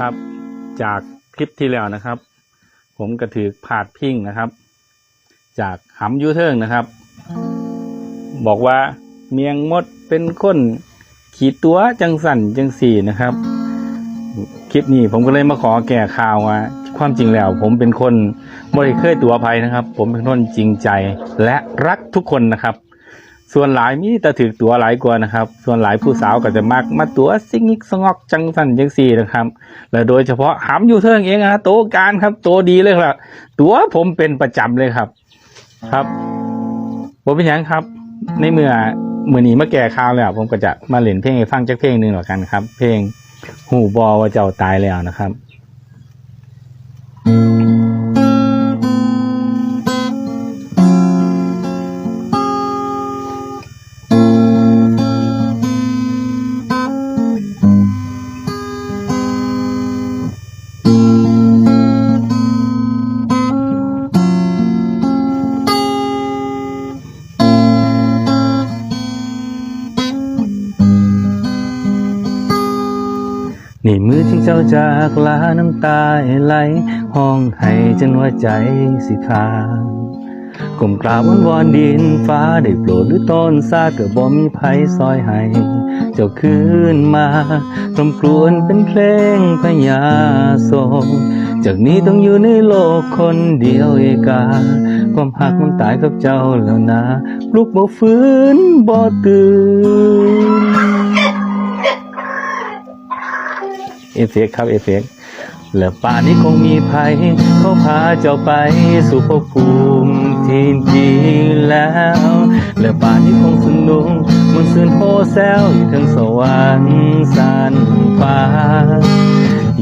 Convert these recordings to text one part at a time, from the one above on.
ครับ จากคลิปที่แล้วนะครับ ผมกระถือผาดพิงนะครับ จากหำยูเทิงนะครับ บอกว่าเมียงมดเป็นคนขีดตัวจังสันจังสี่นะครับ คลิปนี้ผมก็เลยมาขอแก้ข่าวว่าความจริงแล้ว ผมเป็นคนบริเคยตัวภัยนะครับ ผมเป็นคนจริงใจและรักทุกคนนะครับ ส่วนหลายมีแต่ถือตัวหลายกว่านะครับ ส่วนหลายผู้สาวก็จะมักมาตัวซิงิกสงอกจังสันจังสี่นะครับ และโดยเฉพาะหำอยู่เทิงเองนะโตการครับโตดีเลยครับตัวผมเป็นประจำเลยครับ ครับผมเป็นยังครับ ในเมื่อมือนี้มาแก่ข่าวแล้วผมก็จะมาเล่นเพลงให้ฟังจักเพลงหนึ่งหรอกกันครับ เพลงหูบอว่าเจ้าตายแล้วนะครับ นี่มือที่เจ้าจากลาน้ำตาไหลห้องให้จนว่าใจสิขาดกลมกราบวอนวอนดินฟ้าได้โปรดหรือต้นซาเกิดบ่มีภัยซอยให้เจ้าคืนมากลมกลวนเป็นเพลงพญาโศกจากนี้ต้องอยู่ในโลกคนเดียวเอกา ความหักมันตายกับเจ้าแล้วนะลุกบ่ฟื้นบ่ตื่น เอฟเฟกต์ครับเอฟเฟกต์แล้วป่านี้คงมีภัยเขาพาเจ้าไปสู่ภพภูมิที่ดีแล้ว แล้วป่านี้คงสนุกมันซื่นโฮแซวอยู่ถึงสวรรค์สันฟ้า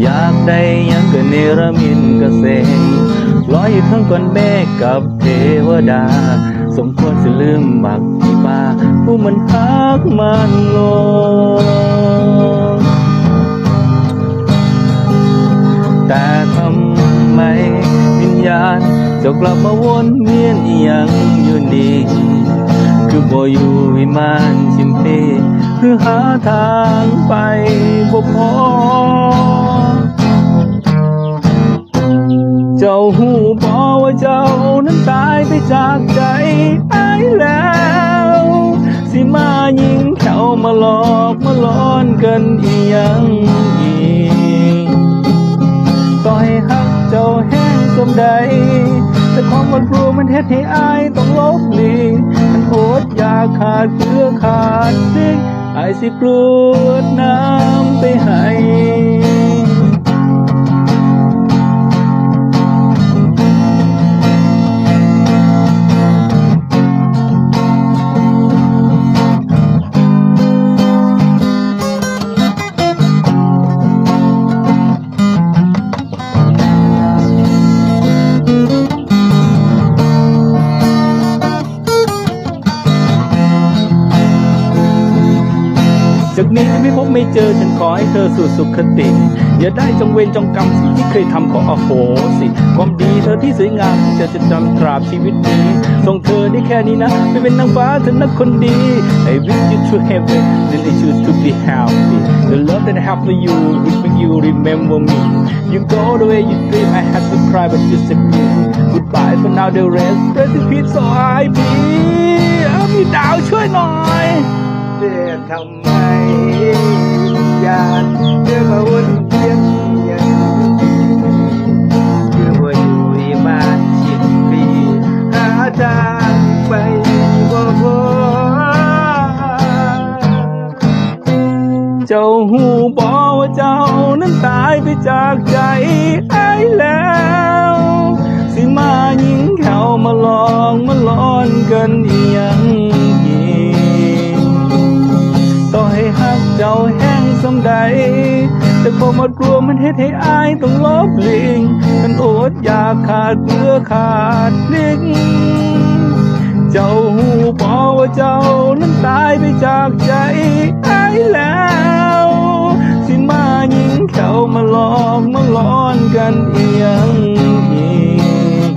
อยากได้ยังก็เนรมิตเกษมลอยอยู่ทั้งก้นเมฆกับเทวดา สมควรสิลืมบักที่ป่าผู้มันฮักมันลง แต่ทำไมวิญญาณจ้ากลับมาวนเวียนอีหยังอยู่นี่คือบ่อยู่วิมานชิมพีหรือหาทางไปบ่พอ เจ้าหูบอว่าเจ้านั้นตายไปจากใจไอ้ายแล้วสิมายิงเขามาหลอกมาหลอนกันอีหยังอี ต่อให้หักเจ้าแห้งสมใด แต่ความมันรู้มันเฮ็ดให้อายต้องลบหลีมันโหดอยาขาดเพื่อขาดสิ่งอายสิกรูดน้ำไปให้ จากนี้จะไม่พบไม่เจอฉันขอให้เธอสู่สุขติ อย่าได้จงเวรจงกรรมสิ่งที่เคยทำขออโหสิ ความดีเธอที่สวยงามจะจะจำตราบชีวิตนี้ส่งเธอได้แค่นี้นะไม่เป็นนางฟ้าเธอนักคนดี I wish you to heaven then I choose to be happy the love that I have for you will make you remember me you go the way you dream I had to cry but you said please goodbye for now the rest rest in peace so I be เอาพี่ดาวช่วยหน่อย เดือทำไมอยากเดินมาวนเวียนอย่างคือว่าอยู่มาชิดปีหาทางไปบ่พอเจ้าหูบอกว่าเจ้านั้นตายไปจากใจไอ้แล้วสิมายิงเขามาลองมาล้อนกันอีหยัง เจ้าแห้งสำใด แต่พอมากลัวมันเฮ็ดให้อายต้องลบหลิงมันอดอยากขาดเพื่อขาดลิงเจ้าหูบอกว่าเจ้านั้นตายไปจากใจไอ้ายแล้ว สิมายิงเขามาหลอกมาหลอนกันเอียงอีก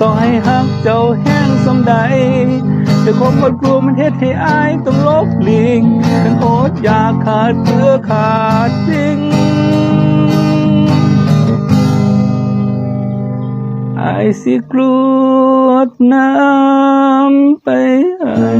ต่อให้ฮักเจ้าแห้งสำใดแต่ความหมดกลัวันเฮ็ดให้อายต้องลบหลีกันโอดอยากขาดเพื่อขาดจริงงอายสิกรวดน้ำไปให้